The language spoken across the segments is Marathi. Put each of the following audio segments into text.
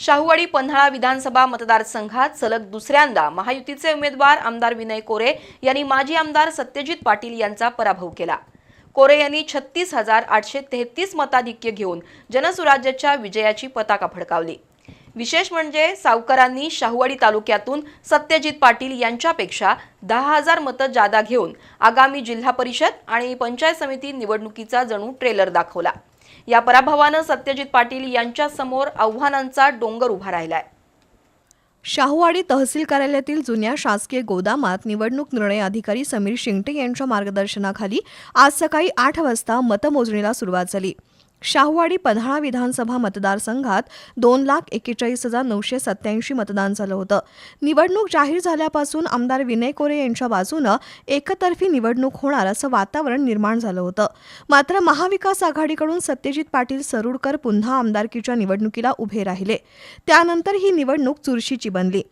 शाहूवाडी पन्हाळा विधानसभा मतदारसंघात सलग दुसऱ्यांदा महायुतीचे उमेदवार आमदार विनय कोरे यांनी माजी आमदार सत्यजित पाटील यांचा पराभव केला. कोरे यांनी छत्तीस हजार आठशे तेहतीस मताधिक्य घेऊन जनसुराज्याच्या विजयाची पताका फडकावली. विशेष म्हणजे सावकारांनी शाहूवाडी तालुक्यातून सत्यजित पाटील यांच्यापेक्षा दहा हजार मतं जादा घेऊन आगामी जिल्हा परिषद आणि पंचायत समिती निवडणुकीचा जणू ट्रेलर दाखवला. या पराभवानं सत्यजित पाटील यांच्यासमोर आव्हानांचा डोंगर उभा राहिलाय. शाहूवाडी तहसील कार्यालयातील जुन्या शासकीय गोदामात निवडणूक निर्णय अधिकारी समीर शिंगटे यांच्या मार्गदर्शनाखाली आज सकाळी आठ वाजता मतमोजणीला सुरुवात झाली. शाहूवाडी पन्हाळा विधानसभा मतदारसंघात दोन लाख एकेचाळीस हजार नऊशे सत्याऐंशी मतदान झालं होतं. निवडणूक जाहीर झाल्यापासून आमदार विनय कोरे यांच्या बाजूनं एकतर्फी निवडणूक होणार असं वातावरण निर्माण झालं होतं. मात्र महाविकास आघाडीकडून सत्यजित पाटील सरुडकर पुन्हा आमदारकीच्या निवडणुकीला उभे राहिले. त्यानंतर ही निवडणूक चुरशीची बनली.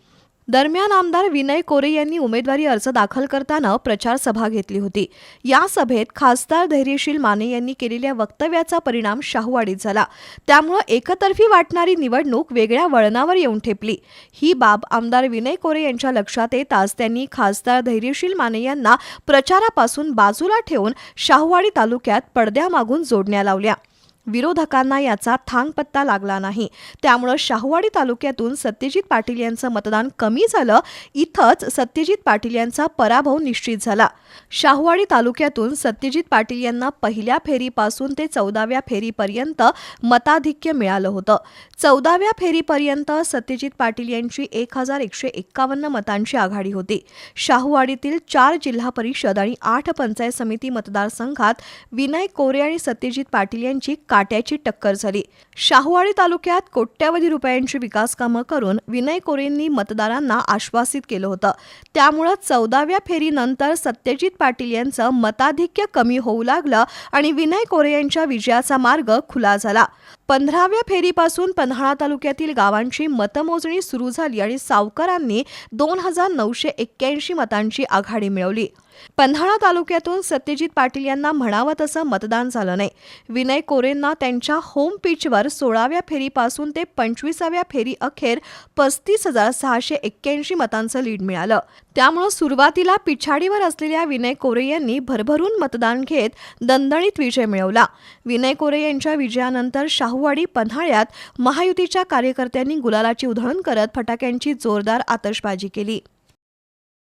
दरम्यान आमदार विनय कोरे यांनी उमेदवारी अर्ज दाखल करताना प्रचार सभा घेतली होती. या सभेत खासदार धैर्यशील माने यांनी केलेल्या वक्तव्याचा परिणाम शाहूवाडीत झाला. त्यामुळं एकतर्फी वाटणारी निवडणूक वेगळ्या वळणावर येऊन ठेपली. ही बाब आमदार विनय कोरे यांच्या लक्षात येताच त्यांनी खासदार धैर्यशील माने यांना प्रचारापासून बाजूला ठेवून शाहूवाडी तालुक्यात पडद्यामागून जोडण्या लावल्या. विरोधकांना याचा थांगपत्ता लागला नाही. त्यामुळं शाहूवाडी तालुक्यातून सत्यजित पाटील यांचं मतदान कमी झालं. इथंच सत्यजित पाटील यांचा पराभव निश्चित झाला. शाहूवाडी तालुक्यातून सत्यजित पाटील यांना पहिल्या फेरीपासून ते चौदाव्या फेरीपर्यंत मताधिक्य मिळालं होतं. चौदाव्या फेरीपर्यंत सत्यजित पाटील यांची एक हजार एकशे एक्कावन्न मतांची आघाडी होती. शाहूवाडीतील चार जिल्हा परिषद आणि आठ पंचायत समिती मतदारसंघात विनय कोरे आणि सत्यजित पाटील यांची काट्याची टक्कर झाली. शाहूवाडी तालुक्यात कोट्यावधी रुपयांची विकास कामं करून विनय कोरेंनी मतदारांना आश्वासित केलं होतं. त्यामुळं चौदाव्या फेरीनंतर सत्यजित पाटील यांचं मताधिक्य कमी होऊ लागलं आणि विनय कोरे यांच्या विजयाचा मार्ग खुला झाला. पंधराव्या फेरीपासून पन्हाळा तालुक्यातील गावांची मतमोजणी सुरू झाली आणि सावकरांनी दोन हजार नऊशे एक्क्याऐंशी मतांची आघाडी मिळवली. पन्हाळा तालुक्यातून सत्यजित पाटील यांना म्हणावं तसं मतदान झालं नाही. विनय कोरेंना त्यांच्या होम पिचवर सोळाव्या फेरीपासून ते पंचवीसाव्या फेरी अखेर पस्तीस हजार सहाशे एक्क्याऐंशी मतांचं लीड मिळालं. त्यामुळं सुरुवातीला पिछाडीवर असलेल्या विनय कोरे यांनी भरभरून मतदान घेत दणदणीत विजय मिळवला. विनय कोरे यांच्या विजयानंतर शाहूवाडी पन्हाळ्यात महायुतीच्या कार्यकर्त्यांनी गुलालाची उधळण करत फटाक्यांची जोरदार आतषबाजी केली.